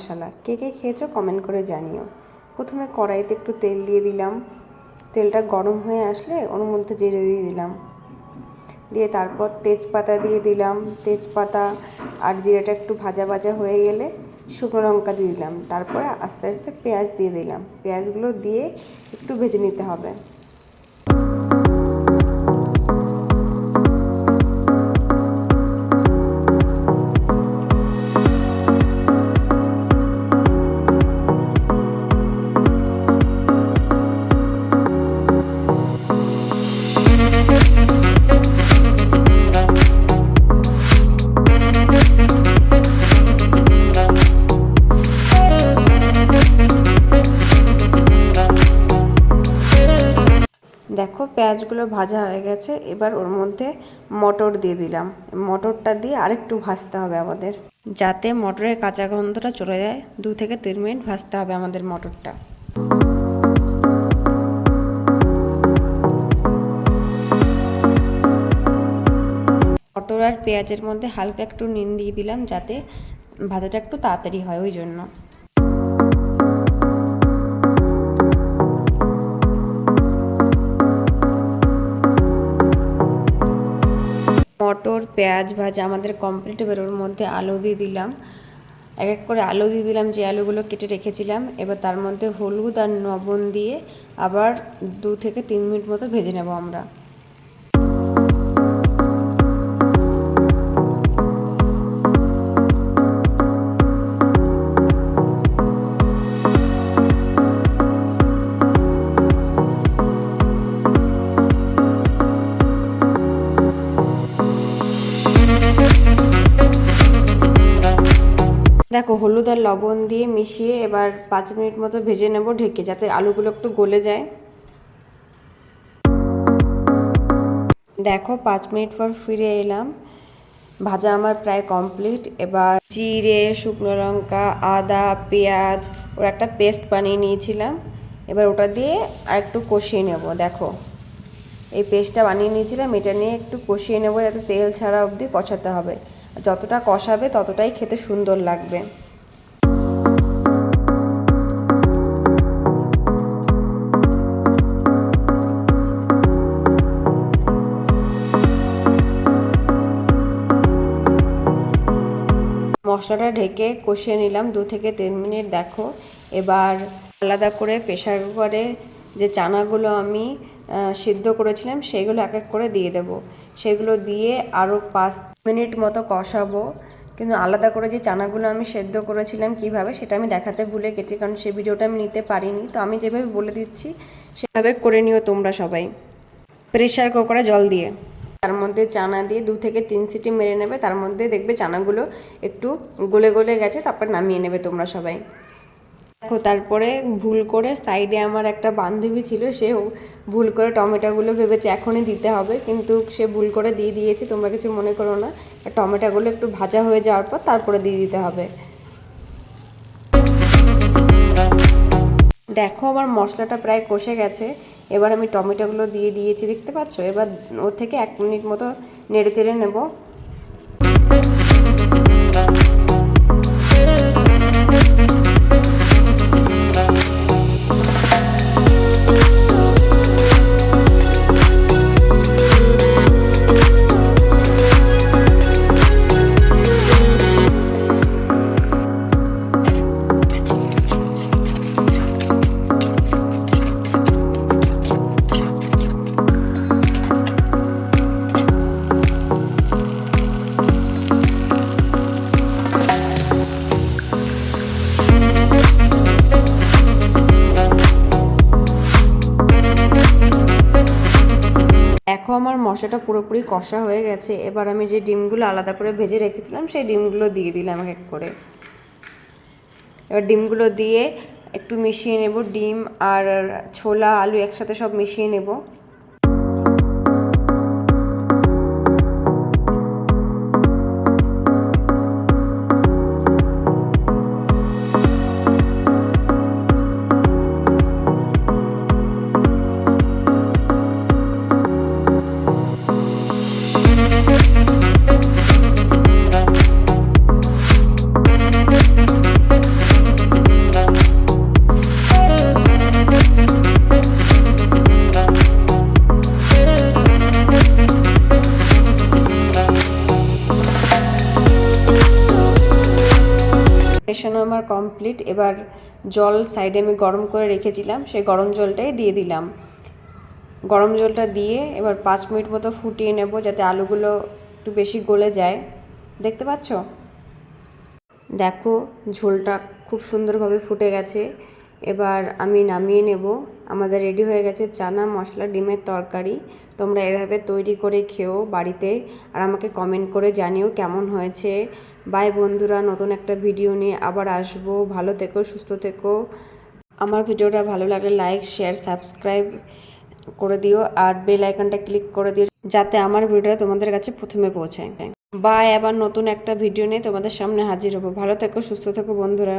মশলা। কে কে খেয়েছো কমেন্ট করে জানিও। প্রথমে কড়াইতে একটু তেল দিয়ে দিলাম। তেলটা গরম হয়ে আসলে ওর মধ্যে জিরে দিয়ে দিলাম। দিয়ে তারপর তেজপাতা দিয়ে দিলাম। তেজপাতা আর জিরেটা একটু ভাজা ভাজা হয়ে গেলে শুকনো লঙ্কা দিয়ে দিলাম। তারপরে আস্তে আস্তে পেঁয়াজ দিয়ে দিলাম। পেঁয়াজগুলো দিয়ে একটু ভেজে নিতে হবে। দেখো পেঁয়াজগুলো ভাজা হয়ে গেছে, এবার ওর মধ্যে মটর দিয়ে দিলাম। মটরটা দিয়ে আরেকটু ভাজতে হবে আমাদের, যাতে মটরের কাঁচা গন্ধটা চলে যায়। দু থেকে তিন মিনিট ভাজতে হবে আমাদের মটরটা। মটর আর পেঁয়াজের মধ্যে হালকা একটু নুন দিয়ে দিলাম, যাতে ভাজাটা একটু তাড়াতাড়ি হয় ওই জন্য। পেঁয়াজ ভাজা আমাদের কমপ্লিট এবার ওর মধ্যে আলু দিয়ে দিলাম। এক এক করে আলু দিয়ে দিলাম, যে আলুগুলো কেটে রেখেছিলাম। এবার তার মধ্যে হলুদ আর লবণ দিয়ে আবার দু থেকে তিন মিনিট মতো ভেজে নেব আমরা। দেখো, হলুদ আর লবণ দিয়ে মিশিয়ে এবার পাঁচ মিনিট মতো ভেজে নেব ঢেকে, যাতে আলুগুলো একটু গলে যায়। দেখো, পাঁচ মিনিট পর ফিরে এলাম। ভাজা আমার প্রায় কমপ্লিট। এবার জিরে, শুকনো লঙ্কা, আদা, পেঁয়াজ, ওর একটা পেস্ট বানিয়ে নিয়েছিলাম। এবার ওটা দিয়ে আর একটু কষিয়ে নেব, দেখো। এই পেস্টটা বানিয়ে নিয়েছিলাম, এটা নিয়ে একটু কষিয়ে নেব, যাতে তেল ছাড়া অবধি কষাতে হবে। যতটা কষাবে ততটাই খেতে সুন্দর লাগবে। মশলাটা ঢেকে কষিয়ে নিলাম, দু থেকে তিন মিনিট দেখো। এবার আলাদা করে প্রেশার কুকারে যে চানাগুলো আমি সিদ্ধ করেছিলাম, সেগুলো এক এক করে দিয়ে দেব। সেগুলো দিয়ে আরও পাঁচ মিনিট মতো কষাবো। কিন্তু আলাদা করে যে চানাগুলো আমি সেদ্ধ করেছিলাম কীভাবে, সেটা আমি দেখাতে ভুলে গেছি, কারণ সেই ভিডিওটা আমি নিতে পারিনি। তো আমি যেভাবে বলে দিচ্ছি, সেভাবে করে নিও তোমরা সবাই। প্রেশার কুকারে জল দিয়ে। তার মধ্যে চানা দিয়ে দু থেকে তিন সিটি মেরে নেবে, তার মধ্যে দেখবে চানাগুলো একটু গলে গলে গেছে, তারপর নামিয়ে নেবে তোমরা সবাই। দেখো, তারপরে ভুল করে সাইডে আমার একটা বান্ধবী ছিল সে ভুল করে টমেটোগুলো ভেবেছে এখনই দিতে হবে, কিন্তু সে ভুল করে দিয়ে দিয়েছে, তোমরা কিছু মনে করো না। টমেটোগুলো একটু ভাজা হয়ে যাওয়ার পর তারপরে দিয়ে দিতে হবে। দেখো, আমার মশলাটা প্রায় কষে গেছে, এবার আমি টমেটোগুলো দিয়ে দিয়েছি, দেখতে পাচ্ছ? এবার ওর থেকে এক মিনিট মতো নেড়ে চেড়ে নেব। দেখো আমার মশলাটা পুরোপুরি কষা হয়ে গেছে। এবার আমি যে ডিমগুলো আলাদা করে ভেজে রেখেছিলাম, সেই ডিমগুলো দিয়ে দিলাম এক করে। এবার ডিমগুলো দিয়ে একটু মিশিয়ে নেব, ডিম আর ছোলা, আলু একসাথে সব মিশিয়ে নেব। আমার কমপ্লিট এবার জল সাইডে আমি গরম করে রেখেছিলাম, সেই গরম জলটাই দিয়ে দিলাম। গরম জলটা দিয়ে এবার পাঁচ মিনিট মতো ফুটিয়ে নেব যাতে আলুগুলো একটু বেশি গলে যায়। দেখতে পাচ্ছ? দেখো, ঝোলটা খুব সুন্দরভাবে ফুটে গেছে। এবার আমি নামিয়ে নেব। আমাদের রেডি হয়ে গেছে চানা মশলা ডিমের তরকারি। তোমরা এভাবে তৈরি করে খেও বাড়িতে। আর আমাকে কমেন্ট করে জানিও কেমন হয়েছে। বাই বন্ধুরা, নতুন একটা ভিডিও নিয়ে আবার আসব। ভালো থেকো, সুস্থ থেকো। আমার ভিডিওটা ভালো লাগলে লাইক শেয়ার সাবস্ক্রাইব করে দিও আর বেল আইকনটা ক্লিক করে দিও যাতে আমার ভিডিওটা তোমাদের কাছে প্রথমে পৌঁছায়। বাই আবার নতুন একটা ভিডিও নিয়ে তোমাদের সামনে হাজির হব। ভালো থেকো, সুস্থ থেকো বন্ধুরা।